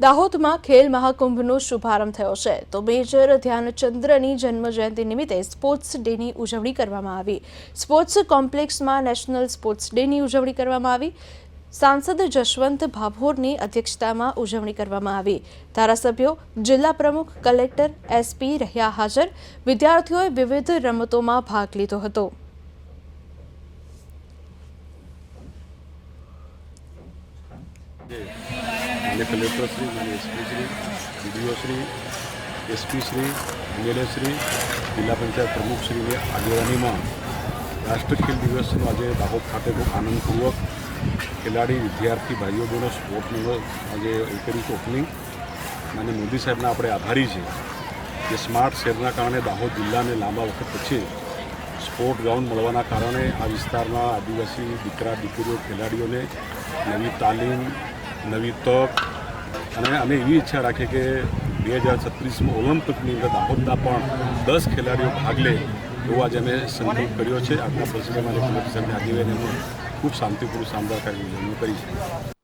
દાહોદમાં ખેલ મહાકુંભનો શુભારંભ થયો છે. તો મેજર ધ્યાનચંદ્રની જન્મજયંતિ નિમિત્તે સ્પોર્ટ્સ ડેની ઉજવણી કરવામાં આવી. સ્પોર્ટ્સ કોમ્પ્લેક્સમાં નેશનલ સ્પોર્ટ્સ ડેની ઉજવણી કરવામાં આવી. સાંસદ જશવંત ભાભોરની અધ્યક્ષતામાં ઉજવણી કરવામાં આવી. ધારાસભ્યો, જિલ્લા પ્રમુખ, કલેક્ટર, એસપી રહ્યા હાજર. વિદ્યાર્થીઓએ વિવિધ રમતોમાં ભાગ લીધો હતો. માન્ય કલેક્ટરશ્રી અને એસપીશ્રી ડીડીઓશ્રી એસપીશ્રી એમએલએશ્રી જિલ્લા પંચાયત પ્રમુખશ્રીની આગેવાનીમાં રાષ્ટ્ર ખેલ દિવસનું આજે દાહોદ ખાતે ખૂબ આનંદપૂર્વક ખેલાડી, વિદ્યાર્થી ભાઈઓ બહેનો સ્પોર્ટનું આજે એ કર્યું છે ઓપનિંગ અને મોદી સાહેબના આપણે આભારી છે કે સ્માર્ટ શહેરના કારણે દાહોદ જિલ્લાને લાંબા વખત પછી સ્પોર્ટ ગ્રાઉન્ડ મળવાના કારણે આ વિસ્તારના આદિવાસી દીકરા, દીકરીઓ, ખેલાડીઓને નવી તાલીમ, નવી તક અને અમે એવી ઈચ્છા રાખીએ કે બે હજાર છત્રીસમાં ઓલિમ્પિકની અંદર દાહોદના પણ દસ ખેલાડીઓ ભાગ લે એવો આજે અમે સંકલ્પ કર્યો છે. આજના પ્રસંગે મારે કમિટી સાહેબની આગેવાની ખૂબ શાંતિપૂર્વક શાનદાર કાર્યક્રમ કરી છે.